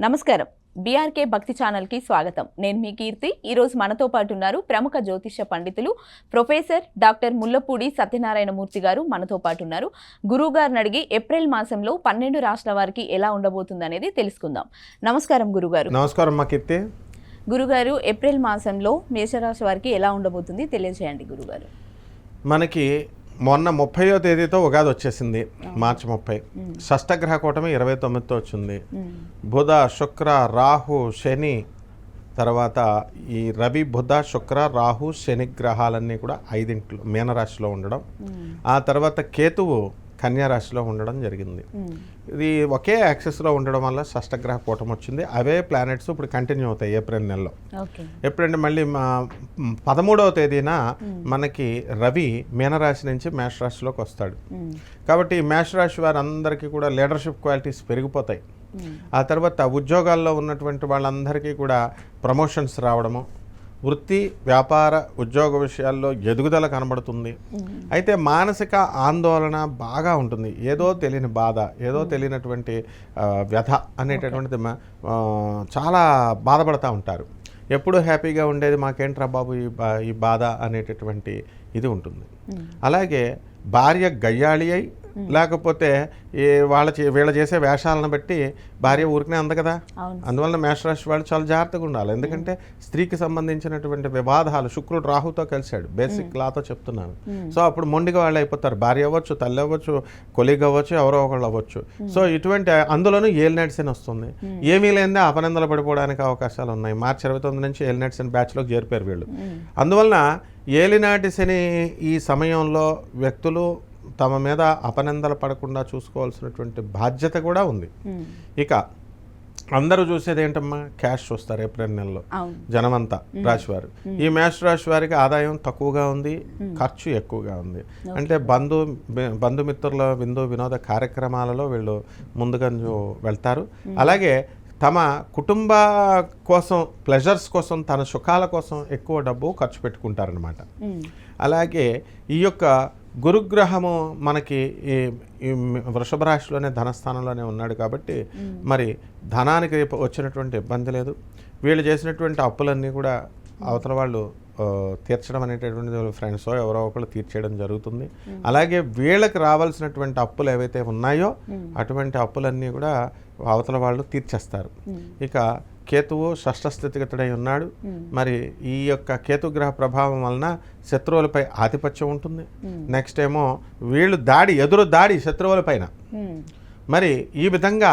నమస్కారం. బీఆర్కే భక్తి ఛానల్కి స్వాగతం. నేను మీ కీర్తి. ఈరోజు మనతో పాటు ఉన్నారు ప్రముఖ జ్యోతిష పండితులు ప్రొఫెసర్ డాక్టర్ ముల్లపూడి సత్యనారాయణమూర్తి గారు మనతో పాటు ఉన్నారు. గురువు గారిని అడిగి ఏప్రిల్ మాసంలో పన్నెండు రాష్ట్రాల వారికి ఎలా ఉండబోతుంది అనేది తెలుసుకుందాం. నమస్కారం గురుగారు. నమస్కారం మా కీర్తి. గురుగారు ఏప్రిల్ మాసంలో మేషరాశి వారికి ఎలా ఉండబోతుంది తెలియజేయండి గురుగారు. మనకి మొన్న ముప్పయో తేదీతో ఉగాది వచ్చేసింది. మార్చి ముప్పై. షష్టగ్రహ కూటమి ఇరవై తొమ్మిదితో వచ్చింది. బుధ శుక్ర రాహు శని తర్వాత ఈ రవి బుధ శుక్ర రాహు శని గ్రహాలన్నీ కూడా ఐదింట్లో మీనరాశిలో ఉండడం. ఆ తర్వాత కేతువు కన్యా రాశిలో ఉండడం జరిగింది. ఇది ఒకే యాక్సెస్లో ఉండడం వల్ల షష్టగ్రహ కూటమి వచ్చింది. అవే ప్లానెట్స్ ఇప్పుడు కంటిన్యూ అవుతాయి ఏప్రిల్ నెలలో. ఎప్పుడంటే మళ్ళీ పదమూడవ తేదీన మనకి రవి మీనరాశి నుంచి మేషరాశిలోకి వస్తాడు. కాబట్టి మేషరాశి వారందరికీ కూడా లీడర్షిప్ క్వాలిటీస్ పెరిగిపోతాయి. ఆ తర్వాత ఉద్యోగాల్లో ఉన్నటువంటి వాళ్ళందరికీ కూడా ప్రమోషన్స్ రావడము వృత్తి వ్యాపార ఉద్యోగ విషయాల్లో ఎదుగుదల కనబడుతుంది. అయితే మానసిక ఆందోళన బాగా ఉంటుంది. ఏదో తెలియని బాధ ఏదో తెలియనటువంటి వ్యధ అనేటటువంటిది చాలా బాధపడతా ఉంటారు. ఎప్పుడు హ్యాపీగా ఉండేది మాకేంట్రా బాబు ఈ బా ఈ బాధ అనేటటువంటి ఇది ఉంటుంది. అలాగే భార్య గయ్యాళి అయి లేకపోతే ఈ వాళ్ళ వీళ్ళ చేసే వేషాలను బట్టి భార్య ఊరికనే అంద కదా? అవును. అందువల్ల మేషరాశి వాళ్ళు చాలా జాగ్రత్తగా ఉండాలి. ఎందుకంటే స్త్రీకి సంబంధించినటువంటి వివాదాలు శుక్రుడు రాహుతో కలిశాడు. బేసిక్ లాతో చెప్తున్నాను. సో అప్పుడు మొండిగా వాళ్ళు అయిపోతారు. భార్య అవ్వచ్చు తల్లి అవ్వచ్చు కొలీగ్ అవ్వచ్చు ఎవరో ఒకళ్ళు అవ్వచ్చు. సో ఇటువంటి అందులోనూ ఏలినట్స్ అని వస్తుంది. ఏమీ లేనిదే అపనందలు పడిపోవడానికి అవకాశాలు ఉన్నాయి. మార్చి ఇరవై తొమ్మిది నుంచి ఏలినట్స్ అని బ్యాచ్లోకి చేరిపోయారు వీళ్ళు. అందువలన ఏలినాటి శని ఈ సమయంలో వ్యక్తులు తమ మీద అపనందలు పడకుండా చూసుకోవాల్సినటువంటి బాధ్యత కూడా ఉంది. ఇక అందరూ చూసేది ఏంటమ్మా? క్యాష్ చూస్తారు ఏప్రిల్ నెలలో. జనమంతా రాశివారు. ఈ మేష రాశి వారికి ఆదాయం తక్కువగా ఉంది ఖర్చు ఎక్కువగా ఉంది. అంటే బంధు బంధుమిత్రుల విందు వినోద కార్యక్రమాలలో వీళ్ళు ముందుగా వెళ్తారు. అలాగే తమ కుటుంబ కోసం ప్లెజర్స్ కోసం తన సుఖాల కోసం ఎక్కువ డబ్బు ఖర్చు పెట్టుకుంటారనమాట అలాగే ఈ యొక్క గురుగ్రహము మనకి ఈ వృషభ రాశిలోనే ధనస్థానంలోనే ఉన్నాడు కాబట్టి మరి ధనానికి వచ్చినటువంటి ఇబ్బంది లేదు. వీళ్ళు చేసినటువంటి అప్పులన్నీ కూడా అవతల వాళ్ళు తీర్చడం అనేటటువంటిది ఫ్రెండ్స్ ఎవరో ఒకళ్ళు తీర్చేయడం జరుగుతుంది. అలాగే వీళ్ళకి రావాల్సినటువంటి అప్పులు ఏవైతే ఉన్నాయో అటువంటి అప్పులన్నీ కూడా అవతల వాళ్ళు తీర్చేస్తారు. ఇక కేతువు షష్ఠ స్థితిగతుడై ఉన్నాడు మరి ఈ యొక్క కేతుగ్రహ ప్రభావం వలన శత్రువులపై ఆధిపత్యం ఉంటుంది. నెక్స్ట్ ఏమో వీళ్ళు దాడి ఎదురు దాడి శత్రువులపైన మరి ఈ విధంగా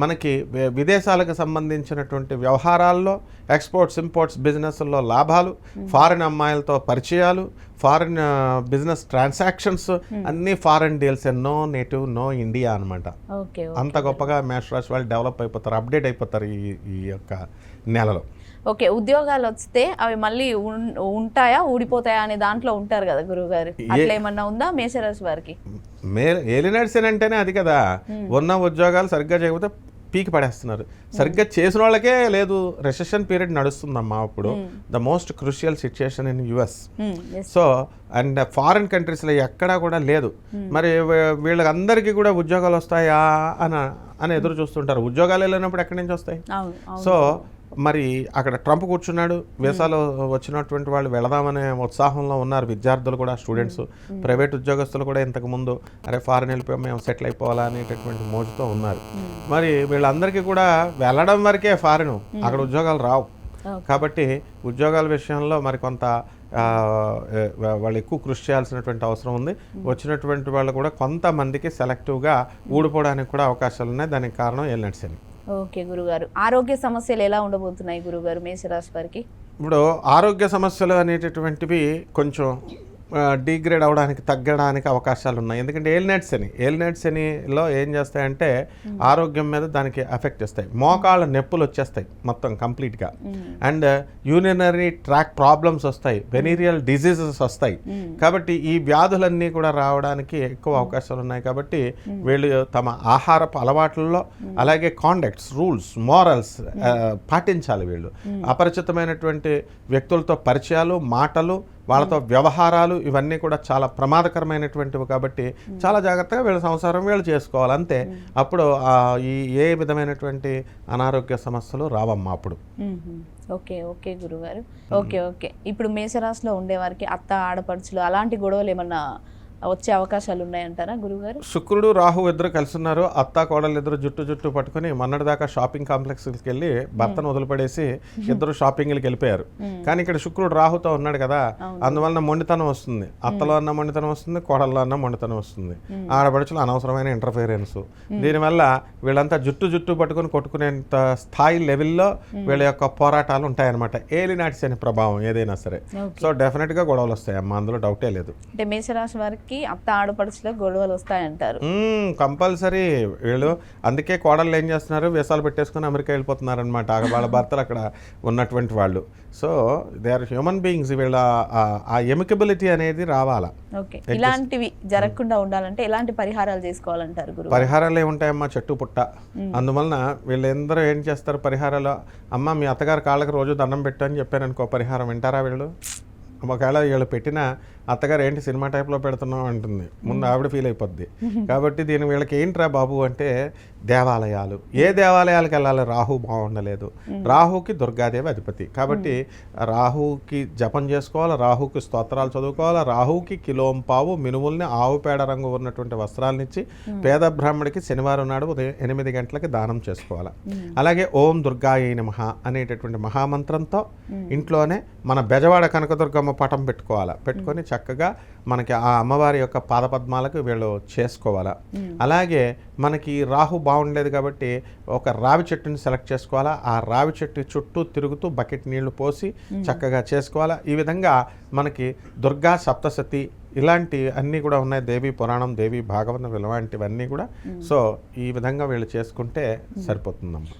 మనకి విదేశాలకు సంబంధించినటువంటి వ్యవహారాల్లో ఎక్స్పోర్ట్స్ ఇంపోర్ట్స్ బిజినెస్లో లాభాలు ఫారిన్ అమ్మాయిలతో పరిచయాలు ఫారిన్ బిజినెస్ ట్రాన్సాక్షన్స్ అన్నీ foreign deals no native no India అనమాట ఓకే అంత గొప్పగా మేషరాశి వాళ్ళు డెవలప్ అయిపోతారు అప్డేట్ అయిపోతారు ఈ ఈ యొక్క నెలలో. ఓకే ఉద్యోగాలు వస్తే అవి మళ్ళీ ఉంటాయా ఊడిపోతాయా అనే దాంట్లో ఉంటారు కదా గురువు గారు అట్లా ఏమన్నా ఉందా మేషరాశి వారికి? మే ఏలినట్స్ అంటేనే అది కదా. ఉన్న ఉద్యోగాలు సరిగ్గా చేయకపోతే పీకి పడేస్తున్నారు. సరిగ్గా చేసిన వాళ్ళకే లేదు రెసెషన్ పీరియడ్ నడుస్తుందమ్మా అప్పుడు. The most crucial situation in US. So and foreign కంట్రీస్లో ఎక్కడా కూడా లేదు. మరి వీళ్ళకందరికీ కూడా ఉద్యోగాలు వస్తాయా అని అని ఎదురు చూస్తుంటారు. ఉద్యోగాలు వెళ్ళినప్పుడు ఎక్కడి నుంచి వస్తాయి? సో మరి అక్కడ ట్రంప్ కూర్చున్నాడు వీసాలో వచ్చినటువంటి వాళ్ళు వెళదామనే ఉత్సాహంలో ఉన్నారు విద్యార్థులు కూడా స్టూడెంట్స్ ప్రైవేట్ ఉద్యోగస్తులు కూడా ఇంతకు ముందు అరే ఫారెన్ వెళ్ళిపోయి మేము సెటిల్ అయిపోవాలా అనేటటువంటి మోజుతో ఉన్నారు. మరి వీళ్ళందరికీ కూడా వెళ్ళడం వరకే ఫారెన్ అక్కడ ఉద్యోగాలు రావు. కాబట్టి ఉద్యోగాల విషయంలో మరి కొంత వాళ్ళు ఎక్కువ కృషి చేయాల్సినటువంటి అవసరం ఉంది. వచ్చినటువంటి వాళ్ళు కూడా కొంతమందికి సెలెక్టివ్గా ఊడిపోవడానికి కూడా అవకాశాలు ఉన్నాయి. దానికి కారణం ఎల్నట్స్ అని. ఓకే గురుగారు. ఆరోగ్య సమస్యలు ఎలా ఉండబోతున్నాయి గురుగారు మేషరాశి వారికి? ఇప్పుడు ఆరోగ్య సమస్యలు అనేటటువంటివి కొంచెం డీగ్రేడ్ అవడానికి తగ్గడానికి అవకాశాలు ఉన్నాయి ఎందుకంటే ఏల్నెట్స్ అని ఏల్నెట్స్ అనిలో ఏం చేస్తాయంటే ఆరోగ్యం మీద దానికి ఎఫెక్ట్ ఇస్తాయి మోకాళ్ళ నొప్పులు వచ్చేస్తాయి మొత్తం కంప్లీట్గా. అండ్ యూరినరీ ట్రాక్ ప్రాబ్లమ్స్ వస్తాయి. వెనీరియల్ డిసీజెస్ వస్తాయి. కాబట్టి ఈ వ్యాధులన్నీ కూడా రావడానికి ఎక్కువ అవకాశాలు ఉన్నాయి కాబట్టి వీళ్ళు తమ ఆహారపు అలవాట్లలో అలాగే కాండక్ట్స్ రూల్స్ మోరల్స్ పాటించాలి వీళ్ళు. అపరిచితమైనటువంటి వ్యక్తులతో పరిచయాలు మాటలు వాళ్ళతో వ్యవహారాలు ఇవన్నీ కూడా చాలా ప్రమాదకరమైనటువంటివి కాబట్టి చాలా జాగ్రత్తగా వీళ్ళ సంసారం వీళ్ళు చేసుకోవాలి. అంతే. అప్పుడు ఈ ఏ విధమైనటువంటి అనారోగ్య సమస్యలు రావమ్మా అప్పుడు. ఓకే ఓకే గురుగారు. Okay okay. ఇప్పుడు మేషరాశిలో ఉండేవారికి అత్త ఆడపడుచులు అలాంటి గొడవలు ఏమన్నా వచ్చే అవకాశాలు ఉన్నాయంటారా గురుగారు శుక్రుడు రాహు ఇద్దరు కలిసి ఉన్నారు అత్త కోడలు ఇద్దరు జుట్టు జుట్టు పట్టుకుని మొన్నటి దాకా షాపింగ్ కాంప్లెక్స్కి వెళ్ళి భర్తను వదిలిపడేసి ఇద్దరు షాపింగ్కి వెళ్ళిపోయారు. కానీ ఇక్కడ శుక్రుడు రాహుతో ఉన్నాడు కదా అందువలన మొండితనం వస్తుంది. అత్తలో అన్న మొండితనం వస్తుంది కోడల్లో అన్న మొండితనం వస్తుంది. ఆడపడుచులు అనవసరమైన ఇంటర్ఫీరెన్స్ దీనివల్ల వీళ్ళంతా జుట్టు జుట్టు పట్టుకుని కొట్టుకునేంత స్థాయి లెవెల్లో వీళ్ళ యొక్క పోరాటాలు ఉంటాయన్నమాట. ఏలినాటి శని ప్రభావం ఏదైనా సరే. సో డెఫినెట్గా గొడవలు వస్తాయి అమ్మా అందులో డౌటే లేదు. అంటే మేషరాశి వారికి అత్త ఆడపడుచులో గొడవలు వస్తాయంటారు. కంపల్సరీ వీళ్ళు. అందుకే కోడళ్ళు ఏం చేస్తున్నారు? వేసాలు పెట్టేసుకుని అమెరికా వెళ్ళిపోతున్నారు అనమాట వాళ్ళ భర్తలు అక్కడ ఉన్నటువంటి వాళ్ళు. So they are human beings వీళ్ళ ఆ- ఎమికబిలిటీ అనేది రావాలా. ఓకే. ఇలాంటివి జరగకుండా ఉండాలంటే ఎలాంటి పరిహారాలు చేసుకోవాలంటారు గురువు? పరిహారాలు ఏముంటాయమ్మా? చెట్టు పుట్ట. అందువలన వీళ్ళందరూ ఏం చేస్తారు పరిహారాలు? అమ్మ మీ అత్తగారు కాళ్ళకి రోజు దండం పెట్టు అని చెప్పాను అనుకో పరిహారం వింటారా వీళ్ళు? ఒకవేళ వీళ్ళు పెట్టిన అత్తగారు ఏంటి సినిమా టైప్లో పెడుతున్నాం అంటుంది. ముందు ఆవిడ ఫీల్ అయిపోద్ది. కాబట్టి దీని వీళ్ళకి ఏంట్రా బాబు అంటే దేవాలయాలు. ఏ దేవాలయాలకు వెళ్ళాలి? రాహు బాగుండలేదు. రాహుకి దుర్గాదేవి అధిపతి. కాబట్టి రాహుకి జపం చేసుకోవాలి? రాహుకి స్తోత్రాలు చదువుకోవాలి? రాహుకి కిలోంపావు మినుముల్ని ఆవు పేడ రంగు ఉన్నటువంటి వస్త్రాలనిచ్చి పేద బ్రాహ్మడికి శనివారం నాడు ఉదయం ఎనిమిది గంటలకి దానం చేసుకోవాలి? అలాగే ఓం దుర్గాయ నమః అనేటటువంటి మహామంత్రంతో ఇంట్లోనే మన బెజవాడ కనకదుర్గమ్మ పటం పెట్టుకోవాలి? పెట్టుకొని చక్కగా మనకి ఆ అమ్మవారి యొక్క పాదపద్మాలకు వీళ్ళు చేసుకోవాలా. అలాగే మనకి రాహు బాగుండలేదు కాబట్టి ఒక రావి చెట్టుని సెలెక్ట్ చేసుకోవాలా. ఆ రావి చెట్టు చుట్టూ తిరుగుతూ బకెట్ నీళ్ళు పోసి చక్కగా చేసుకోవాలా. ఈ విధంగా మనకి దుర్గా సప్తసతి ఇలాంటి అన్నీ కూడా ఉన్నాయి. దేవి పురాణం దేవి భాగవతం ఇలాంటివన్నీ కూడా. సో ఈ విధంగా వీళ్ళు చేసుకుంటే సరిపోతుందమ్మా.